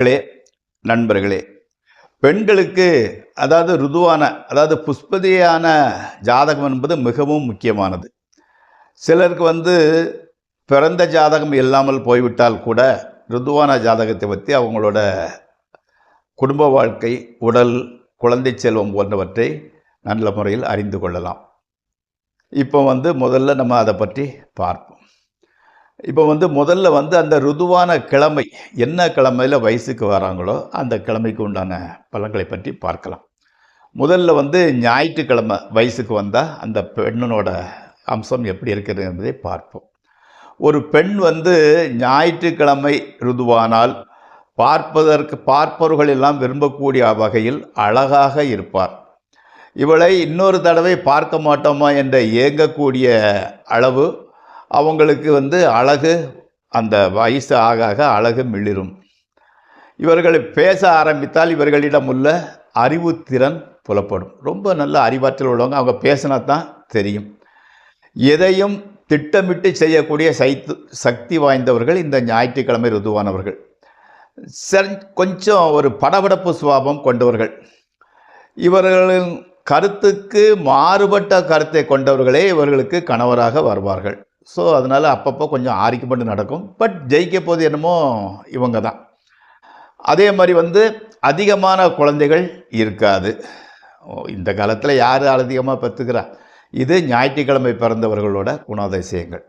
மக்களே நண்பர்களே பெண்களுக்கு அதாவது ருதுவான அதாவது புஷ்பதியான ஜாதகம் என்பது மிகவும் முக்கியமானது. சிலருக்கு வந்து பிறந்த ஜாதகம் இல்லாமல் போய்விட்டால் கூட ருதுவான ஜாதகத்தை பற்றி அவங்களோட குடும்ப வாழ்க்கை உடல் குழந்தை செல்வம் போன்றவற்றை நல்ல முறையில் அறிந்து கொள்ளலாம். இப்போ வந்து முதல்ல நம்ம அதை பற்றி பார்ப்போம். இப்போ வந்து முதல்ல வந்து அந்த ருதுவான கிழமை என்ன கிழமையில் வயசுக்கு வராங்களோ அந்த கிழமைக்கு உண்டான பலன்களை பற்றி பார்க்கலாம். முதல்ல வந்து ஞாயிற்றுக்கிழமை வயசுக்கு வந்தால் அந்த பெண்ணனோட அம்சம் எப்படி இருக்கிறது என்பதை பார்ப்போம். ஒரு பெண் வந்து ஞாயிற்றுக்கிழமை ருதுவானால் பார்ப்பதற்கு பார்ப்பவர்கள் எல்லாம் விரும்பக்கூடிய வகையில் அழகாக இருப்பார். இவளை இன்னொரு தடவை பார்க்க மாட்டோமா என்ற ஏங்கக்கூடிய அளவு அவங்களுக்கு வந்து அழகு அந்த வயசு ஆக ஆக அழகு மிளிரும். இவர்கள் பேச ஆரம்பித்தால் இவர்களிடம் உள்ள அறிவுத்திறன் புலப்படும். ரொம்ப நல்ல அறிவாற்றல் உள்ளவங்க அவங்க பேசினா தான் தெரியும். எதையும் திட்டமிட்டு செய்யக்கூடிய சைத்து சக்தி வாய்ந்தவர்கள் இந்த ஞாயிற்றுக்கிழமை ருதுவானவர்கள். சரி கொஞ்சம் ஒரு படபடப்பு சுபாவம் கொண்டவர்கள். இவர்களின் கருத்துக்கு மாறுபட்ட கருத்தை கொண்டவர்களே இவர்களுக்கு கணவராக வருவார்கள். ஸோ அதனால் அப்பப்போ கொஞ்சம் ஆரிக்கப்பட்டு நடக்கும். பட் ஜெயிக்க போது என்னமோ இவங்க தான். அதே மாதிரி வந்து அதிகமான குழந்தைகள் இருக்காது. இந்த காலத்தில் யார் அதிகமாக பெற்றுக்கிறா? இது ஞாயிற்றுக்கிழமை பிறந்தவர்களோட குணாதிசயங்கள்.